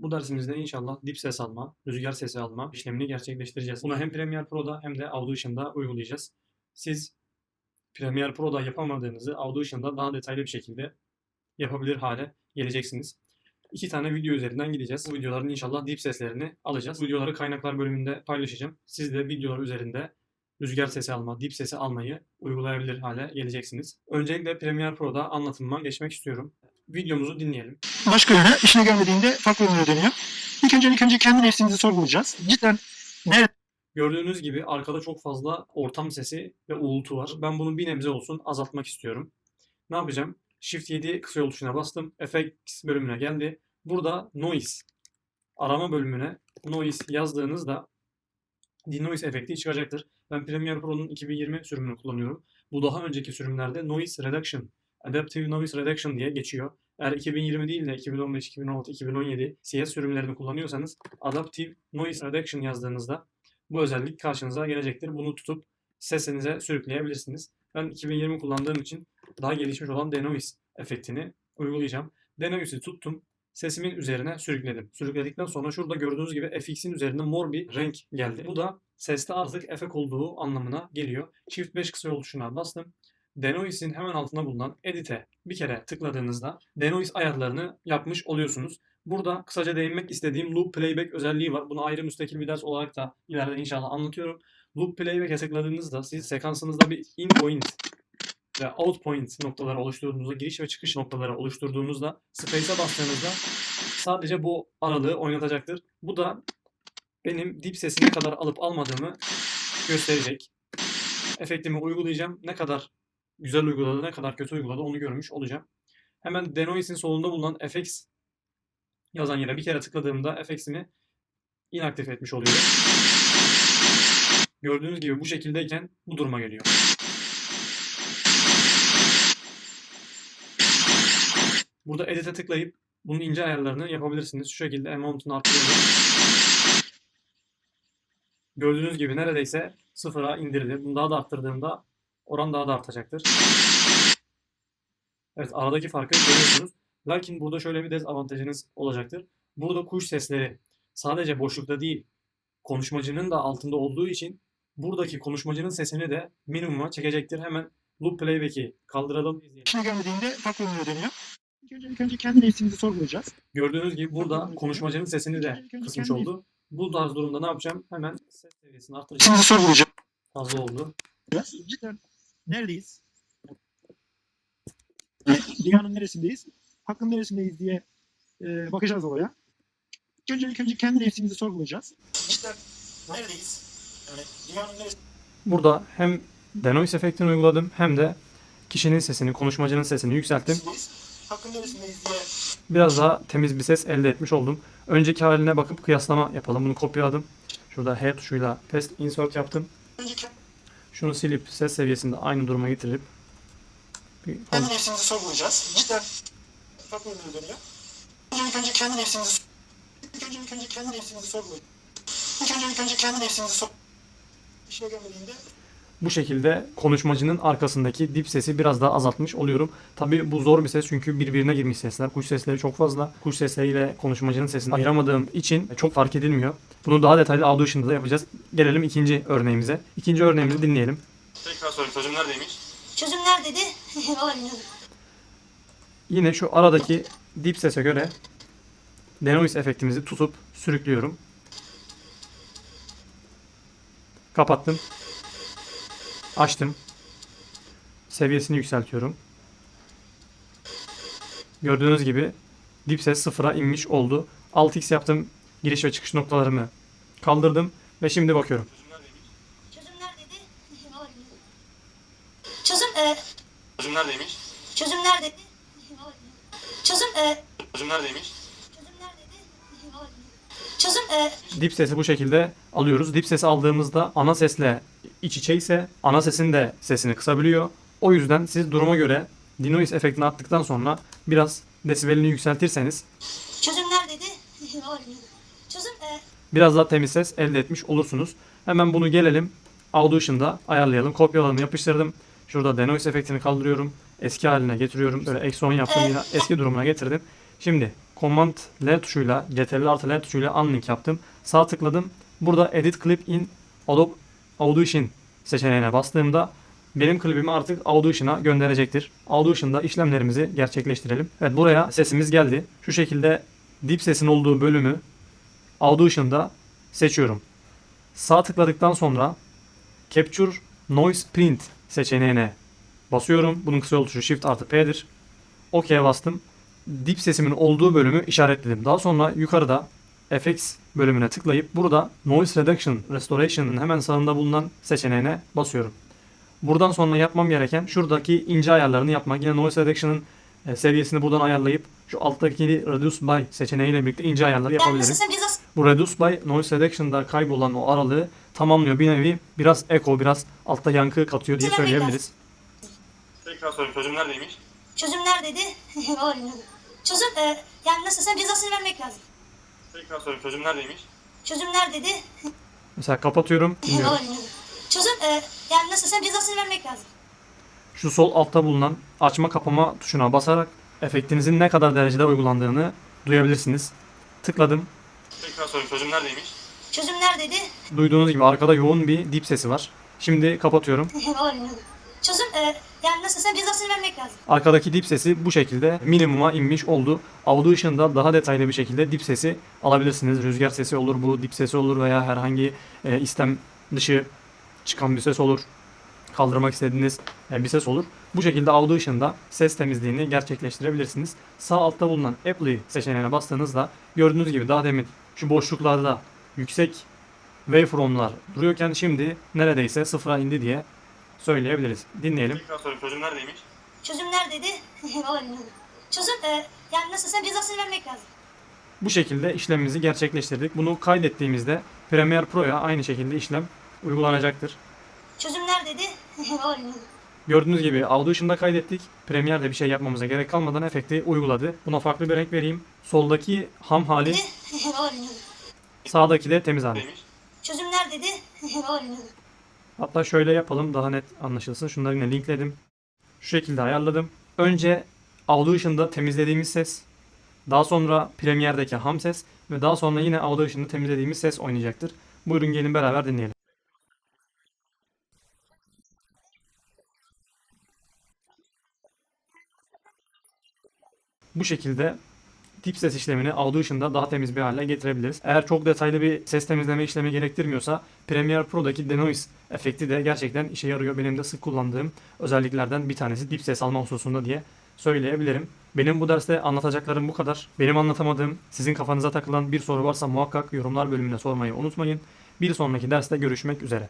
Bu dersimizde inşallah dip ses alma, rüzgar sesi alma işlemini gerçekleştireceğiz. Bunu hem Premiere Pro'da hem de Audition'da uygulayacağız. Siz Premiere Pro'da yapamadığınızı Audition'da daha detaylı bir şekilde yapabilir hale geleceksiniz. İki tane video üzerinden gideceğiz. Bu videoların inşallah dip seslerini alacağız. Bu videoları kaynaklar bölümünde paylaşacağım. Siz de videolar üzerinde rüzgar sesi alma, dip sesi almayı uygulayabilir hale geleceksiniz. Öncelikle Premiere Pro'da anlatıma geçmek istiyorum. Videomuzu dinleyelim. başka yöne işine gelmediğinde farklı yönlere dönüyor. İlk önce ilk önce kendi nefsimizi sorgulayacağız. Cidden nerede Gördüğünüz gibi arkada çok fazla ortam sesi ve uğultu var. Ben bunu bir nebze olsun azaltmak istiyorum. Ne yapacağım? Shift 7 kısa yol tuşuna bastım. Effects bölümüne geldi. Burada Noise arama bölümüne Noise yazdığınızda Denoise efekti çıkacaktır. Ben Premiere Pro'nun 2020 sürümünü kullanıyorum. Bu daha önceki sürümlerde Noise Reduction, Adaptive Noise Reduction diye geçiyor. Eğer 2020 değil de 2015, 2016, 2017 CS sürümlerini kullanıyorsanız Adaptive Noise Reduction yazdığınızda bu özellik karşınıza gelecektir. Bunu tutup sesinize sürükleyebilirsiniz. Ben 2020 kullandığım için daha gelişmiş olan Denoise efektini uygulayacağım. Denoise'i tuttum. Sesimin üzerine sürükledim. Sürükledikten sonra şurada gördüğünüz gibi FX'in üzerinde mor bir renk geldi. Bu da seste artık efekt olduğu anlamına geliyor. Shift 5 kısa yol tuşuna bastım. Denoise'in hemen altında bulunan Edit'e bir kere tıkladığınızda Denoise ayarlarını yapmış oluyorsunuz. Burada kısaca değinmek istediğim Loop Playback özelliği var. Bunu ayrı müstakil bir ders olarak da ileride inşallah anlatıyorum. Loop Playback'e tıkladığınızda siz sekansınızda bir in point ve out point noktaları oluşturduğunuzda, giriş ve çıkış noktaları oluşturduğunuzda space'e bastığınızda sadece bu aralığı oynatacaktır. Bu da benim dip sesi ne kadar alıp almadığımı gösterecek. Efektimi uygulayacağım. Ne kadar güzel uyguladı, ne kadar kötü uyguladı onu görmüş olacağım. Hemen Denoise'in solunda bulunan FX yazan yere bir kere tıkladığımda FX'imi inaktif etmiş oluyorum. Gördüğünüz gibi bu şekildeyken bu duruma geliyor. Burada Edit'e tıklayıp bunun ince ayarlarını yapabilirsiniz. Şu şekilde amount'unu arttırıyorum. Gördüğünüz gibi neredeyse sıfıra indirdi. Bunu daha da arttırdığımda oran daha da artacaktır. Evet aradaki farkı görüyorsunuz. Lakin burada şöyle bir dezavantajınız olacaktır. Burada kuş sesleri sadece boşlukta değil konuşmacının da altında olduğu için buradaki konuşmacının sesini de minimuma çekecektir. Hemen loop playback'i kaldıralım. işine gelmediğinde farklı yönlere dönüyor. İlk önce kendi nefsimizi sorgulayacağız. Gördüğünüz gibi burada konuşmacının sesini de kısmış oldu. Bu tarz durumda ne yapacağım? Hemen ses seviyesini arttıracağım. Nefsimizi sorgulayacağız. Fazla oldu. Cidden neredeyiz? Dünyanın neresindeyiz? Hakkın neresindeyiz diye e, bakacağız oraya. İlk önce ilk önce kendi nefsimizi sorgulayacağız. Cidden neredeyiz? Yani dünyanın neresindeyiz? Burada hem denoise efektini uyguladım hem de kişinin sesini, konuşmacının sesini yükselttim. Hakkın neresindeyiz diye Biraz daha temiz bir ses elde etmiş oldum. Önceki haline bakıp kıyaslama yapalım. Bunu kopyaladım. Şurada H tuşuyla paste insert yaptım. önce kendi Şunu silip ses seviyesinde aynı duruma getirip bir kendi nefsimizi sorgulayacağız. Cidden farklı yönlere dönüyor. İlk önce kendi nefsimizi ilk önce ilk önce kendi nefsimizi sorgulayacağız. İlk önce ilk önce kendi nefsimizi sor İşine gelmediğinde Bu şekilde konuşmacının arkasındaki dip sesi biraz daha azaltmış oluyorum. Tabi bu zor bir ses çünkü birbirine girmiş sesler. Kuş sesleri çok fazla. Kuş sesleriyle konuşmacının sesini ayıramadığım için çok fark edilmiyor. Bunu daha detaylı Audition'da yapacağız. Gelelim ikinci örneğimize. İkinci örneğimizi dinleyelim. Tekrar sorayım çözüm neredeymiş? Çözüm neredeydi? Olmuyor. Yine şu aradaki dip sese göre denoise efektimizi tutup sürüklüyorum. Kapattım. Açtım. Seviyesini yükseltiyorum. Gördüğünüz gibi dip ses sıfıra inmiş oldu. 6x yaptım. Giriş ve çıkış noktalarımı kaldırdım ve şimdi bakıyorum. Çözüm neredeymiş? Çözüm neredeydi? Çözüm e, Çözüm neredeymiş? çözüm neredeydi? Çözüm e, Çözüm neredeymiş? çözüm neredeydi? Çözüm e, Dip sesi bu şekilde alıyoruz. Dip sesi aldığımızda ana sesle iç içe ise ana sesin de sesini kısabiliyor. O yüzden siz duruma göre denoise efektini attıktan sonra biraz desibelini yükseltirseniz çözüm neredeydi? Biraz daha temiz ses elde etmiş olursunuz. Hemen bunu gelelim Audition'da ayarlayalım. Kopyaladım, yapıştırdım. Şurada denoise efektini kaldırıyorum. Eski haline getiriyorum. Böyle eksi 10 yaptım yine eski durumuna getirdim. Şimdi Command L tuşuyla, Ctrl artı L tuşuyla unlink yaptım. Sağ tıkladım. Burada Edit Clip in Adobe Audition seçeneğine bastığımda benim klibimi artık Audition'a gönderecektir. Audition'da işlemlerimizi gerçekleştirelim. Evet buraya sesimiz geldi. Şu şekilde dip sesin olduğu bölümü Audition'da seçiyorum. Sağ tıkladıktan sonra Capture Noise Print seçeneğine basıyorum. Bunun kısa yol tuşu Shift artı P'dir. OK'ye bastım. Dip sesimin olduğu bölümü işaretledim. Daha sonra yukarıda FX bölümüne tıklayıp burada Noise Reduction Restoration'ın hemen sağında bulunan seçeneğine basıyorum. Buradan sonra yapmam gereken şuradaki ince ayarlarını yapmak. Yine Noise Reduction'ın e, seviyesini buradan ayarlayıp şu alttaki Reduce By seçeneğiyle birlikte ince ayarları yapabilirim. Bu Reduce by Noise Reduction'da kaybolan o aralığı tamamlıyor. Bir nevi biraz echo, biraz altta yankı katıyor diye Hatırlamak söyleyebiliriz. Tekrar sorayım çözüm neredeymiş? çözüm neredeydi? Aynen. Çözüm e, yani nasıl sen cezasını vermek lazım. Tekrar sorayım çözüm neredeymiş? Çözüm neredeydi? Mesela kapatıyorum, dinliyorum. Çözüm e, yani nasıl sen cezasını vermek lazım. Şu sol altta bulunan açma kapama tuşuna basarak efektinizin ne kadar derecede uygulandığını duyabilirsiniz. Tıkladım. Tekrar sorayım çözüm neredeymiş? Çözüm neredeydi? Duyduğunuz gibi arkada yoğun bir dip sesi var. Şimdi kapatıyorum. Aynen. Çözüm e, yani nasıl sen cezasını vermek lazım. Arkadaki dip sesi bu şekilde minimuma inmiş oldu. Audition'da daha detaylı bir şekilde dip sesi alabilirsiniz. Rüzgar sesi olur, bu dip sesi olur veya herhangi e, istem dışı çıkan bir ses olur. Kaldırmak istediğiniz e, bir ses olur. Bu şekilde Audition'da ses temizliğini gerçekleştirebilirsiniz. Sağ altta bulunan Apply seçeneğine bastığınızda gördüğünüz gibi daha demin şu boşluklarda yüksek waveformlar duruyorken şimdi neredeyse sıfıra indi diye söyleyebiliriz. Dinleyelim. Tekrar sorayım çözüm neredeymiş? Çözüm neredeydi? Aynen. Çözüm e, yani nasıl sen cezasını vermek lazım. Bu şekilde işlemimizi gerçekleştirdik. Bunu kaydettiğimizde Premiere Pro'ya aynı şekilde işlem uygulanacaktır. Çözüm neredeydi? Aynen. Gördüğünüz gibi Audition'da kaydettik. Premiere'de bir şey yapmamıza gerek kalmadan efekti uyguladı. Buna farklı bir renk vereyim. Soldaki ham hali, Sağdaki de temiz hali. Neredeymiş? Çözüm neredeydi? Aynen. Hatta şöyle yapalım daha net anlaşılsın. Şunları yine linkledim. Şu şekilde ayarladım. Önce Audition'da temizlediğimiz ses, daha sonra Premiere'deki ham ses ve daha sonra yine Audition'da temizlediğimiz ses oynayacaktır. Buyurun gelin beraber dinleyelim. Bu şekilde tip ses işlemini Audition'da daha temiz bir hale getirebiliriz. Eğer çok detaylı bir ses temizleme işlemi gerektirmiyorsa Premiere Pro'daki denoise efekti de gerçekten işe yarıyor. Benim de sık kullandığım özelliklerden bir tanesi dip ses alma hususunda diye söyleyebilirim. Benim bu derste anlatacaklarım bu kadar. Benim anlatamadığım, sizin kafanıza takılan bir soru varsa muhakkak yorumlar bölümüne sormayı unutmayın. Bir sonraki derste görüşmek üzere.